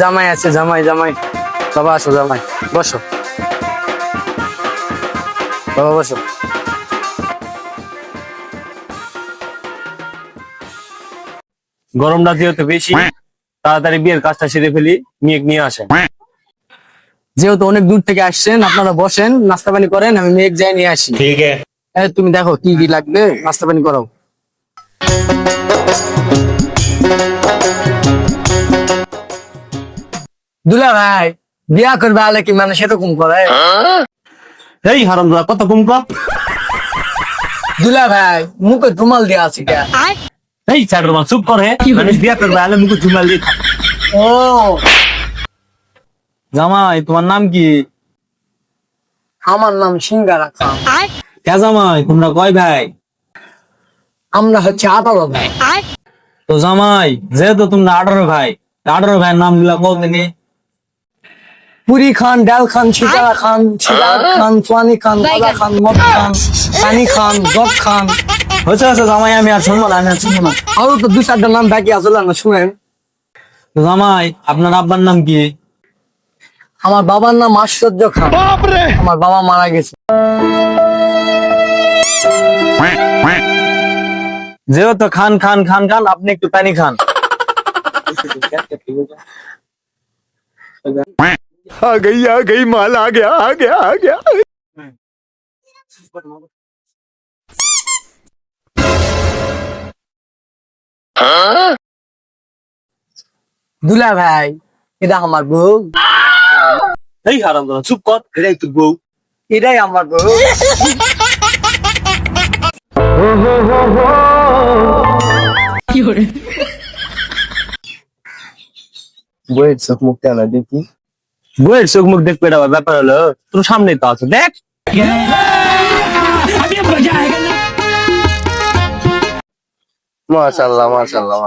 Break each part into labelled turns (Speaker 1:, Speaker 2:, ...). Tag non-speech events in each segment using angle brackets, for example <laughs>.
Speaker 1: জামাই আছে জামাই জামাই। বাবা আসো জামাই। বসো। বাবা বসো। গরমটা যেহেতু বেশি তাড়াতাড়ি বিয়ের কাজটা সেরে ফেলি মেঘ নিয়ে আসেন। যেহেতু অনেক দূর থেকে আসছেন আপনারা বসেন নাস্তা পানি করেন আমি মেঘ যাই নিয়ে আসি।
Speaker 2: ঠিক
Speaker 1: আছে। তুমি দেখো কি কি লাগবে নাস্তা পানি করাও। দুলা ভাই বিয়া করবে আলে কি মানে সেরকম করে?
Speaker 2: এই হারাম দাদা কত কম কম
Speaker 1: দুলা ভাই মুখে রুমাল দিয়া আছে
Speaker 2: এই চার রুমাল চুপ করে মানুষ বিয়া করবে আলে মুখে ঝুমাল দিয়ে
Speaker 1: ও।
Speaker 2: জামাই তোমার নাম কি?
Speaker 1: আমার নাম সিঙ্গারা খান।
Speaker 2: কে জামাই তোমরা কয় ভাই?
Speaker 1: আমরা হচ্ছে আঠারো ভাই।
Speaker 2: তো জামাই যেহেতু তোমরা আঠারো ভাই আঠারো ভাইয়ের নামগুলা কত দিনে?
Speaker 1: পুরি খান ডাল খান সিঙ্গারা খান সিরাজ খান সোয়ানি খান গলা খান মদ খান পানি খান জগ খান।
Speaker 2: হচ্ছে হচ্ছে জামাই আমি আর শুনব না আমি আর শুনব না।
Speaker 1: আরও তো দুই চারটা নাম বাকি আসলে না শুনেন।
Speaker 2: জামাই আপনার আব্বার নাম কি?
Speaker 1: আমার বাবার নাম আশ্চর্য খান। আমার বাবা মারা গেছে।
Speaker 2: যেহেতু খান খান খান খান আপনি একটু পানি খান। <laughs>
Speaker 3: आ गई आ गई माल आ गया आ गया आ गया
Speaker 1: দুলা ভাই এটা আমার বউ
Speaker 2: এই হারাম দাদা চুপ কর এটাই তোর বউ
Speaker 1: এটাই আমার বউ
Speaker 2: বইয়ের চোখ মুখ কেন দেখি বইয়ের চোখ মুখ দেখবে এটা ব্যাপার হলো তোর সামনেই তো আছে, দেখ। মাশাল্লাহ মাশাল্লাহ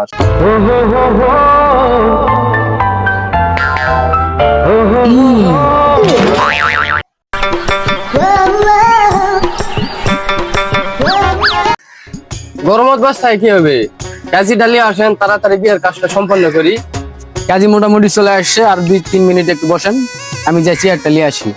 Speaker 1: গরমত বাস্তায় কি হবে? কাজী ডালিয়ে আসেন, তাড়াতাড়ি বিয়ের কাজটা সম্পন্ন করি। কাজী মোটামুটি চলে আসছে আর দুই তিন মিনিট একটু বসেন আমি যাই চেয়ারটা নিয়ে আসি।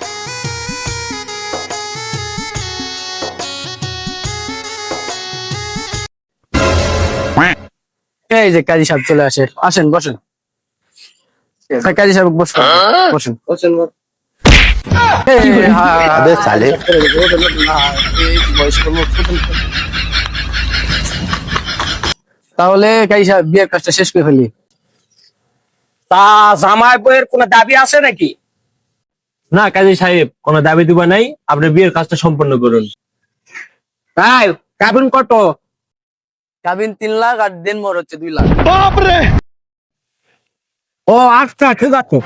Speaker 1: এই যে কাজী সাহেব চলে আসে আসেন বসেন। হ্যাঁ, কাজী সাহেব বসেন বসেন। বসেন
Speaker 3: হ্যাঁ, হ্যাঁ।
Speaker 1: তাহলে কাজী সাহেব বিয়ের কাজটা শেষ করে ফেলি।
Speaker 2: তা জামাই বইয়ের কোনো দাবি আছে নাকি? না কাজী সাহেব কোনো দাবি দিব নাই। আপনি বিয়ের কাজটা সম্পন্ন করুন।
Speaker 1: তাই কাবিন কত? কাবিন তিন লাখ আর দিন মর হচ্ছে দুই লাখ। ও আচ্ছা ঠিক আছে।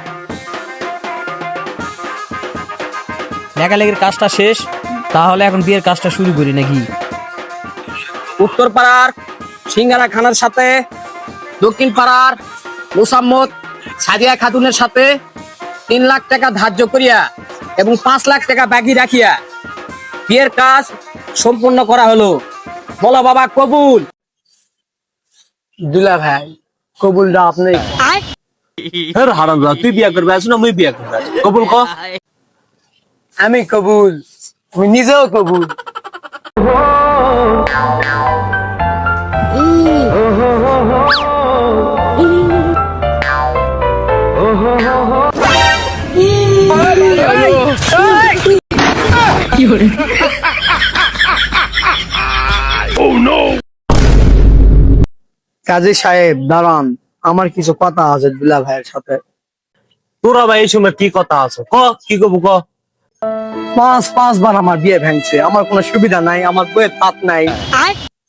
Speaker 4: লেখালেখির কাজটা শেষ তাহলে এখন বিয়ের কাজটা শুরু করি নাকি?
Speaker 1: উত্তর পাড়ার সিঙ্গারা খানার সাথে দক্ষিণ পাড়ার মোসাম্মত সাদিয়া খাতুনের সাথে তিন লাখ টাকা ধার্য করিয়া এবং পাঁচ লাখ টাকা বাকি রাখিয়া বিয়ের কাজ সম্পূর্ণ করা হলো। বলো বাবা কবুল? দুলা ভাই কবুল কবুলটা আপনি
Speaker 2: হারাম তুই বিয়া করবে আসো না মুই বিয়া করবে। কবুল ক?
Speaker 1: আমি কবুল আমি নিজেও কবুল। কাজী সাহেব দাঁড়ান। আমার কিছু কথা আছে দুলা ভাইয়ের সাথে।
Speaker 2: তোরা ভাই এই সময় কি কথা আছে? ক কি কবু ক?
Speaker 1: পাঁচ পাঁচবার আমার বিয়ে ভেঙছে। আমার কোনো সুবিধা নাই আমার বইয়ের তাপ নাই।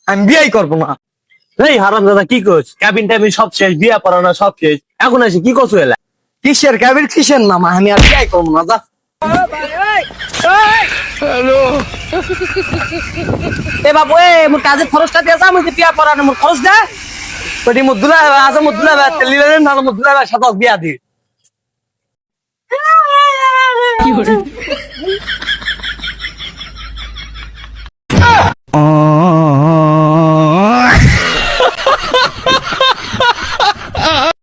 Speaker 1: আমি বিয়েই করব না।
Speaker 2: এই হারাম দাদা কি করছ? ক্যাবিন ট্যাবিন সব শেষ বিয়া পড়ানো সব শেষ। এখন এসে কি করছ এলা?
Speaker 1: কিসের ক্যাবির কিসের নাম? আমি আর বিয়ে করব না যা এ বাবু এ মোর কাজের খরচটা দিয়ে যা মুই বিয়া পড়ানো মোর খরচ দে। কটি মোর দুলা আজ মোর দুলা লিলে না মোর দুলা সাথে বিয়া দি।
Speaker 3: आ